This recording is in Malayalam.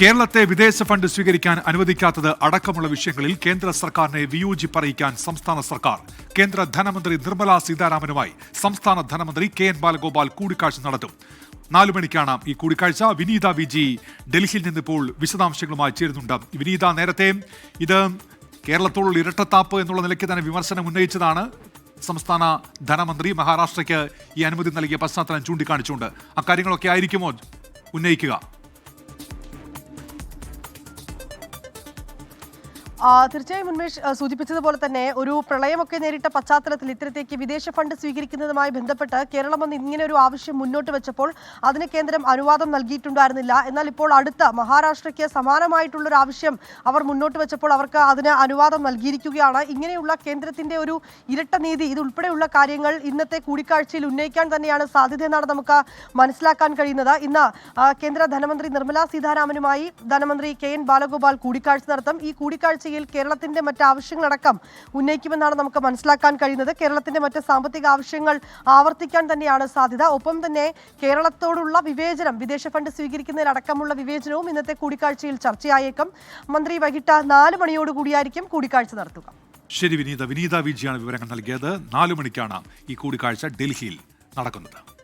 കേരളത്തെ വിദേശ ഫണ്ട് സ്വീകരിക്കാൻ അനുവദിക്കാത്തത് അടക്കമുള്ള വിഷയങ്ങളിൽ കേന്ദ്ര സർക്കാരിനെ വിയോജിപ്പ് അറിയിക്കാൻ സംസ്ഥാന സർക്കാർ. കേന്ദ്ര ധനമന്ത്രി നിർമ്മല സീതാരാമനുമായി സംസ്ഥാന ധനമന്ത്രി കെ എൻ ബാലഗോപാൽ കൂടിക്കാഴ്ച നടത്തും. നാലു മണിക്കാണ് ഈ കൂടിക്കാഴ്ച. വിനീത വിജി ഡൽഹിയിൽ നിന്ന് ഇപ്പോൾ വിശദാംശങ്ങളുമായി ചേരുന്നുണ്ട്. വിനീത നേരത്തെ ഇത് കേരളത്തോടുള്ള ഇരട്ടത്താപ്പ് എന്നുള്ള നിലയ്ക്ക് തന്നെ വിമർശനം ഉന്നയിച്ചതാണ് സംസ്ഥാന ധനമന്ത്രി മഹാരാഷ്ട്രയ്ക്ക് ഈ അനുമതി നൽകിയ പശ്ചാത്തലം ചൂണ്ടിക്കാണിച്ചുകൊണ്ട്. അക്കാര്യങ്ങളൊക്കെ ആയിരിക്കുമോ ഉന്നയിക്കുക? തീർച്ചയായും ഉന്മേഷ് സൂചിപ്പിച്ചതുപോലെ തന്നെ ഒരു പ്രളയമൊക്കെ നേരിട്ട പശ്ചാത്തലത്തിൽ ഇത്തരത്തേക്ക് വിദേശ ഫണ്ട് സ്വീകരിക്കുന്നതുമായി ബന്ധപ്പെട്ട് കേരളം വന്ന് ഇങ്ങനെ ഒരു ആവശ്യം മുന്നോട്ട് വെച്ചപ്പോൾ അതിന് കേന്ദ്രം അനുവാദം നൽകിയിട്ടുണ്ടായിരുന്നില്ല. എന്നാൽ ഇപ്പോൾ അടുത്ത മഹാരാഷ്ട്രയ്ക്ക് സമാനമായിട്ടുള്ള ഒരു ആവശ്യം അവർ മുന്നോട്ട് വെച്ചപ്പോൾ അവർക്ക് അതിന് അനുവാദം നൽകിയിരിക്കുകയാണ്. ഇങ്ങനെയുള്ള കേന്ദ്രത്തിന്റെ ഒരു ഇരട്ട നീതി ഇതുൾപ്പെടെയുള്ള കാര്യങ്ങൾ ഇന്നത്തെ കൂടിക്കാഴ്ചയിൽ ഉന്നയിക്കാൻ തന്നെയാണ് സാധ്യത എന്നാണ് നമുക്ക് മനസ്സിലാക്കാൻ കഴിയുന്നത്. ഇന്ന് കേന്ദ്ര ധനമന്ത്രി നിർമ്മലാ സീതാരാമനുമായി ധനമന്ത്രി കെ എൻ ബാലഗോപാൽ കൂടിക്കാഴ്ച നടത്തും. ഈ കൂടിക്കാഴ്ചയിൽ കേരളത്തിന്റെ മറ്റ് ആവശ്യങ്ങളടക്കം ഉന്നയിക്കുമെന്നാണ് നമുക്ക് മനസ്സിലാക്കാൻ കഴിയുന്നത്. കേരളത്തിന്റെ മറ്റ് സാമ്പത്തിക ആവശ്യങ്ങൾ ആവർത്തിക്കാൻ തന്നെയാണ് സാധ്യത. ഒപ്പം തന്നെ കേരളത്തോടുള്ള വിവേചനം വിദേശ ഫണ്ട് സ്വീകരിക്കുന്നതിലടക്കമുള്ള വിവേചനവും ഇന്നത്തെ കൂടിക്കാഴ്ചയിൽ ചർച്ചയായേക്കും. മന്ത്രി വൈകിട്ട് നാല് മണിയോടുകൂടിയായിരിക്കും കൂടിക്കാഴ്ച നടത്തുക. ശരി വിനീത. വിനീത വിജിയാണ് വിവരങ്ങൾ നൽകിയത്. നാലു മണിക്കാണ് ഈ കൂടിക്കാഴ്ച ഡൽഹിയിൽ നടക്കുന്നത്.